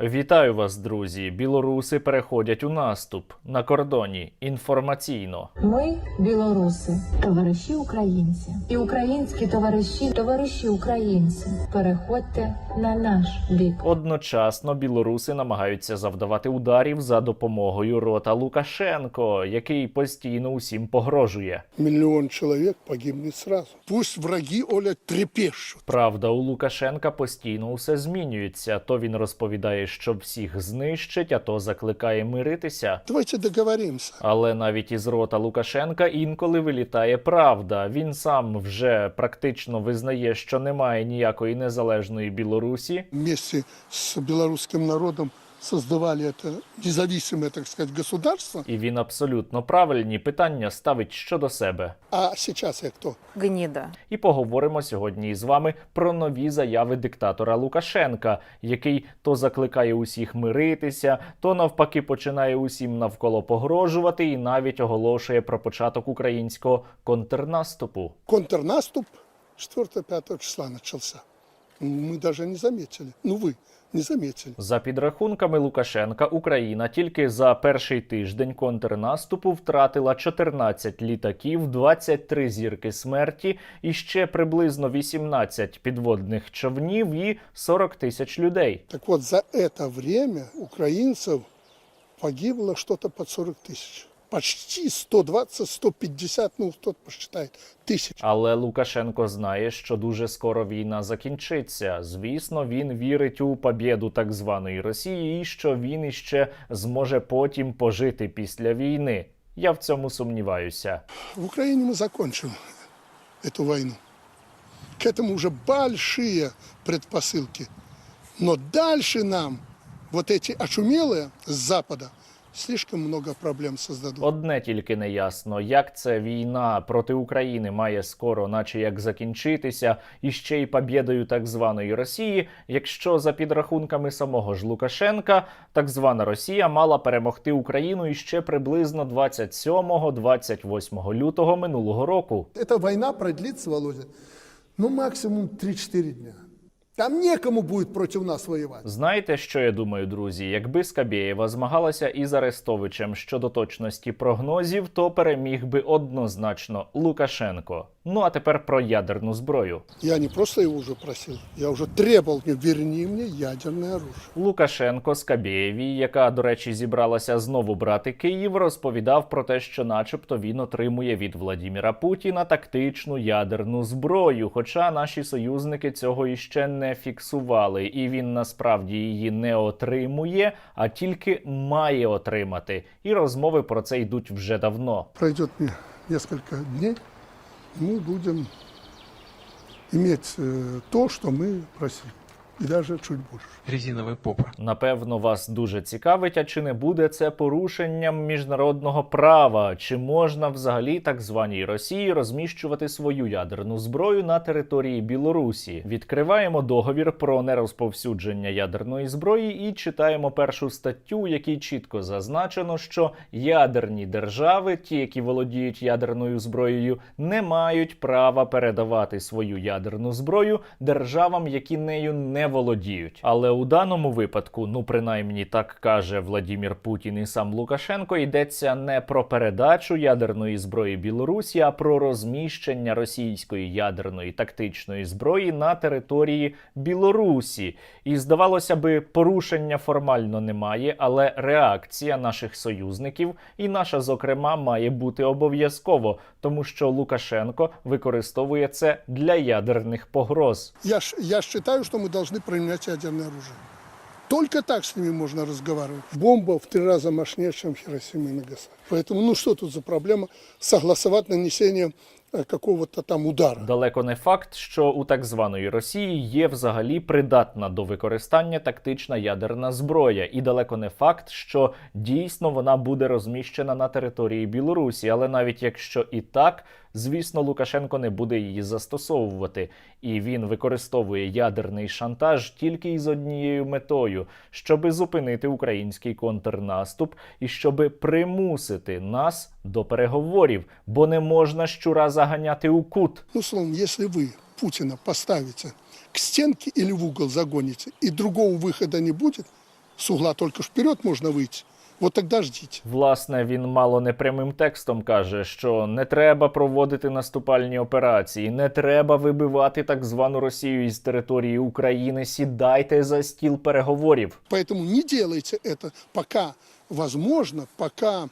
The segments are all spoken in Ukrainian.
Вітаю вас, друзі! Білоруси переходять у наступ на кордоні інформаційно. Ми, білоруси, товариші українці, і українські товариші, товариші українці, переходьте на наш бік. Одночасно білоруси намагаються завдавати ударів за допомогою рота Лукашенко, який постійно усім погрожує. Миллион человек погибнет сразу. Пусть враги, Оля, трепещут. Правда, у Лукашенка постійно усе змінюється. То він розповідає, що всіх знищить, а то закликає миритися. Давайте договоримося. Але навіть із рота Лукашенка інколи вилітає правда. Він сам вже практично визнає, що немає ніякої незалежної Білорусі. Місці з білоруським народом создавали это независимое, так сказать, государство. І він абсолютно правильні питання ставить щодо себе. А сейчас я кто? Гнида. І поговоримо сьогодні із вами про нові заяви диктатора Лукашенка, який то закликає усіх миритися, то навпаки починає усім навколо погрожувати і навіть оголошує про початок українського контрнаступу. Контрнаступ 4-5 числа начался. Мы даже не заметили. Ну вы не заметили. За підрахунками Лукашенка, Україна тільки за перший тиждень контрнаступу втратила 14 літаків, 23 зірки смерті і ще приблизно 18 підводних човнів і 40 тисяч людей. Так вот, за это время украинцев погибло что-то под 40 тысяч. Почти 120-150, ну кто посчитает, тысяч. Але Лукашенко знає, що дуже скоро війна закінчиться. Звісно, він вірить у побєду так званої Росії, і що він іще зможе потім пожити після війни. Я в цьому сумніваюся. В Украине мы закончим эту войну. К этому уже большие предпосылки. Но дальше нам вот эти очумелые с Запада слишком много проблем создадут. Одне тільки не ясно, як це війна проти України має скоро, наче як закінчитися, і ще й побєдою так званої Росії, якщо за підрахунками самого ж Лукашенка, так звана Росія мала перемогти Україну іще приблизно 27-28 лютого минулого року. Эта война продлится, Володя, ну максимум 3-4 дня. Там некому будет против нас воевать. Знаєте, що я думаю, друзі? Якби Скабєєва змагалася із Арестовичем щодо точності прогнозів, то переміг би однозначно Лукашенко. Ну а тепер про ядерну зброю. Я не просто его уже просил, я уже требовал, мне, верни мне ядерное оружие. Лукашенко Скабєєвій, яка, до речі, зібралася знову брати Київ, розповідав про те, що, начебто, він отримує від Владіміра Путіна тактичну ядерну зброю. Хоча наші союзники цього іще не фіксували, і він насправді її не отримує, а тільки має отримати. І розмови про це йдуть вже давно. Пройдет мне несколько дней, мы будем иметь э, то, что мы просили. И даже чуть больше. резиновая попа. Напевно, вас дуже цікавить, а чи не буде це порушенням міжнародного права? Чи можна взагалі так званій Росії розміщувати свою ядерну зброю на території Білорусі? Відкриваємо договір про нерозповсюдження ядерної зброї і читаємо першу статтю, в якій чітко зазначено, що ядерні держави, ті, які володіють ядерною зброєю, не мають права передавати свою ядерну зброю державам, які нею не володіють. Але у даному випадку, ну принаймні так каже Владімір Путін і сам Лукашенко, йдеться не про передачу ядерної зброї Білорусі, а про розміщення російської ядерної тактичної зброї на території Білорусі. І здавалося би, порушення формально немає, але реакція наших союзників і наша, зокрема, має бути обов'язково, тому що Лукашенко використовує це для ядерних погроз. Я, ж- я считаю, что мы должны применять ядерное оружие. Только так с ними можно разговаривать. Бомба в три раза мощнее, чем Хиросима и Нагасаки. Поэтому, ну что тут за проблема согласовать нанесение э, какого-то там удара? Далеко не факт, що у так званої Росії є взагалі придатна до використання тактична ядерна зброя, і далеко не факт, що дійсно вона буде розміщена на території Білорусі. Але навіть якщо і так, звісно, Лукашенко не буде її застосовувати, і він використовує ядерний шантаж тільки із однією метою, щоби зупинити український контрнаступ і щоби примусити нас до переговорів, бо не можна щура заганяти у кут. Ну, словом, если вы Путина поставите к стенке или в угол загоните, и другого выхода не будет, с угла только ж вперед можно выйти. Вот тогда ждите. Власне, він мало не прямим текстом каже, що не треба проводити наступальні операції, не треба вибивати так звану Росію із території України. Сідайте за стіл переговорів. Поэтому не делайте это, пока возможно, пока э,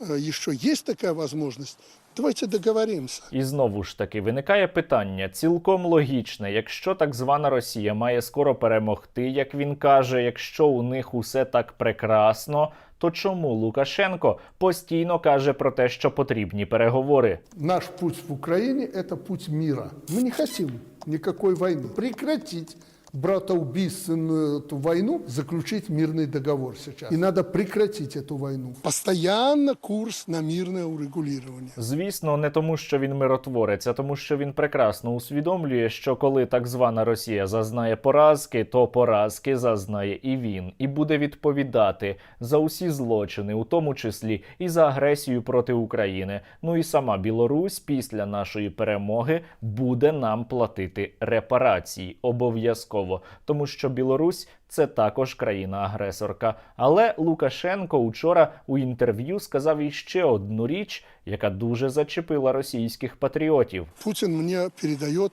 еще есть такая возможность. Давайте договоримся. І знову ж таки виникає питання цілком логічне: якщо так звана Росія має скоро перемогти, як він каже, якщо у них усе так прекрасно, то чому Лукашенко постійно каже про те, що потрібні переговори? Наш путь в Украине – это путь мира. Мы не хотим никакой войны. Прекратить братоубийственную эту войну, заключить мирный договор сейчас. И надо прекратить эту войну. Постоянно курс на мирное урегулирование. Звісно, не тому, що він миротворець, а тому, що він прекрасно усвідомлює, що коли так звана Росія зазнає поразки, то поразки зазнає і він, і буде відповідати за усі злочини, у тому числі і за агресію проти України. Ну і сама Білорусь після нашої перемоги буде нам платити репарації обов'язково, тому що Білорусь це також країна-агресорка. Але Лукашенко учора у інтерв'ю сказав іще одну річ, яка дуже зачепила російських патріотів. Путін мені передає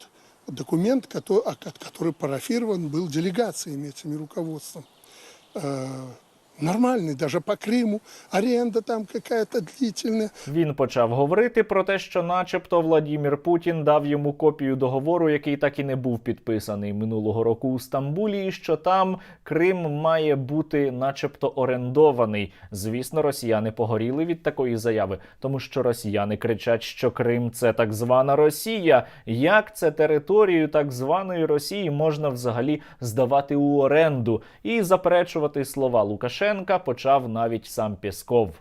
документ, який а- був делегаціями виду руководством. Э, Нормальный, даже по Крыму, аренда там какая-то длительная. Він почав говорити про те, що, начебто, Владімір Путін дав йому копію договору, який так і не був підписаний минулого року у Стамбулі, і що там Крим має бути, начебто, орендований. Звісно, росіяни погоріли від такої заяви, тому що росіяни кричать, що Крим це так звана Росія. Як це територію так званої Росії можна взагалі здавати у оренду? І заперечувати слова Лукашенка почав навіть сам Пєсков.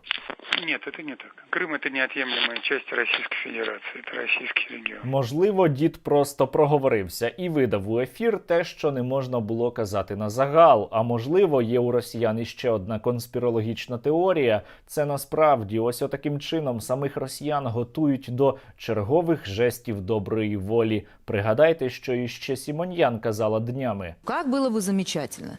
Нет, это не так. Крым это неотъемлемая часть Российской Федерации, это российский регион. Можливо, дід просто проговорився і видав у ефір те, що не можна було казати на загал. А можливо, є у росіян іще одна конспірологічна теорія. Це насправді ось отаким чином самих росіян готують до чергових жестів доброї волі. Пригадайте, що іще Сімоньян казала днями. Как было бы замечательно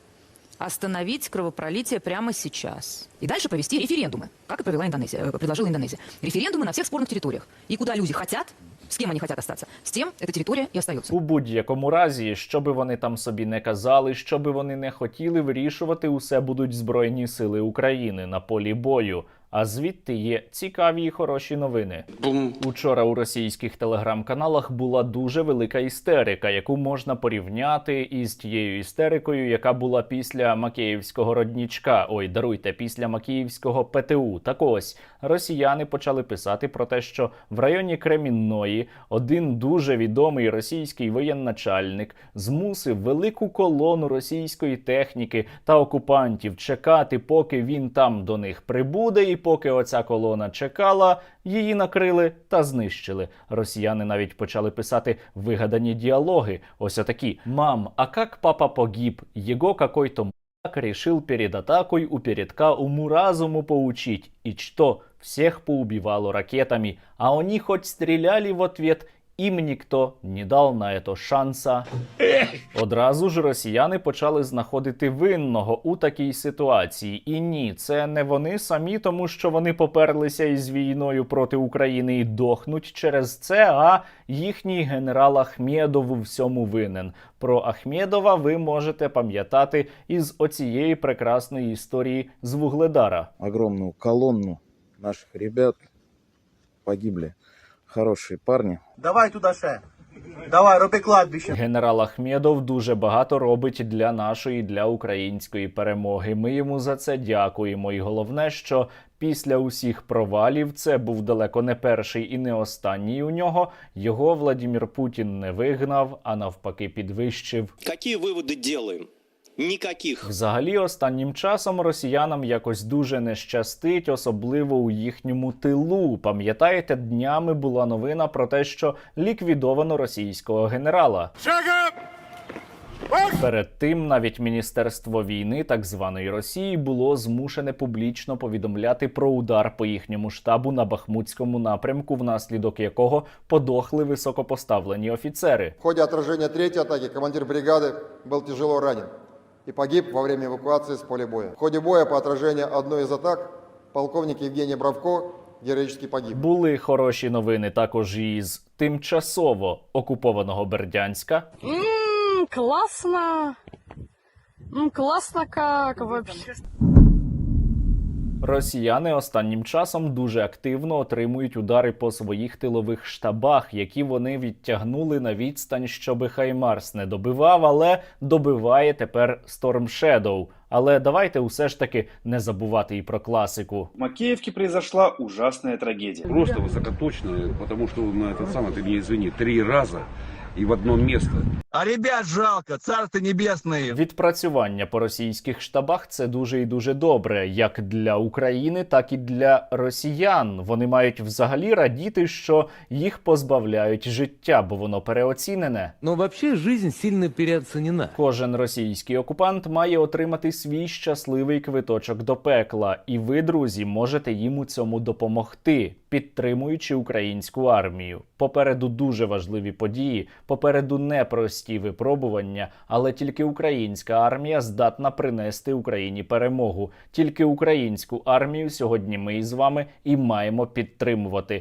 остановить кровопролитие прямо сейчас. И дальше провести референдумы, как и провела Индонезия, э, предложила Индонезия. Референдумы на всех спорных территориях. И куда люди хотят, с кем они хотят остаться, с тем эта территория и остается. У будь-якому разі, що би вони там собі не казали, що би вони не хотіли, вирішувати усе будуть Збройні сили України на полі бою. А звідти є цікаві і хороші новини. Учора у російських телеграм-каналах була дуже велика істерика, яку можна порівняти із тією істерикою, яка була після Макіївського роднічка. Ой, даруйте, після Макіївського ПТУ. Так ось росіяни почали писати про те, що в районі Кремінної один дуже відомий російський воєнначальник змусив велику колону російської техніки та окупантів чекати, поки він там до них прибуде, і поки оця колона чекала, її накрили та знищили. Росіяни навіть почали писати вигадані діалоги. Ось отакі: Мам, а как папа погиб? Його какой-то так решил перед атакою у передка уму-разуму поучить. І что, всех поубивало ракетами, а они хоть стреляли в ответ, им ніхто не дав на это шанса. Одразу ж росіяни почали знаходити винного у такій ситуації. І ні, це не вони самі, тому що вони поперлися із війною проти України і дохнуть через це. А їхній генерал Ахмєдов у всьому винен. Про Ахмєдова ви можете пам'ятати із оцієї прекрасної історії з Вугледара. огромную колонну наших ребят. Погибли хорошие парни. Давай туда ще. Давай, роби кладбище. Генерал Ахмєдов дуже багато робить для нашої, для української перемоги. Ми йому за це дякуємо. І головне, що після усіх провалів це був далеко не перший і не останній у нього. Його Владімір Путін не вигнав, а навпаки, підвищив. Какие выводы делаем? Никаких. Взагалі, останнім часом росіянам якось дуже не щастить, особливо у їхньому тилу. Пам'ятаєте, днями була новина про те, що ліквідовано російського генерала. Перед тим навіть міністерство війни так званої Росії було змушене публічно повідомляти про удар по їхньому штабу на Бахмутському напрямку, внаслідок якого подохли високопоставлені офіцери. В ходе отражения третьей атаки командир бригады был тяжело ранен. И погиб во время эвакуации с поля боя. В ходе боя по отражению одной из атак полковник Евгений Бравко героически погиб. Були хороші новини також із тимчасово окупованого Бердянська. Ммм, классно. М, классно как вообще. Росіяни останнім часом дуже активно отримують удари по своїх тилових штабах, які вони відтягнули на відстань, щоби Хаймарс не добивав, але добиває тепер Storm Shadow. Але давайте усе ж таки не забувати і про класику. В Макеевке произошла ужасная трагедия. Просто высокоточно, потому что на этот самый, ты мне извини, три раза и в одно место. А ребят жалко, царство небесное. Відпрацювання по російських штабах це дуже і дуже добре, як для України, так і для росіян. Вони мають взагалі радіти, що їх позбавляють життя, бо воно переоцінене. Но вообще жизнь сильно переоценена. Кожен російський окупант має отримати свій щасливий квиточок до пекла, і ви, друзі, можете їм у цьому допомогти, підтримуючи українську армію. Попереду дуже важливі події, попереду непрості випробування, але тільки українська армія здатна принести Україні перемогу. Тільки українську армію сьогодні ми із вами і маємо підтримувати.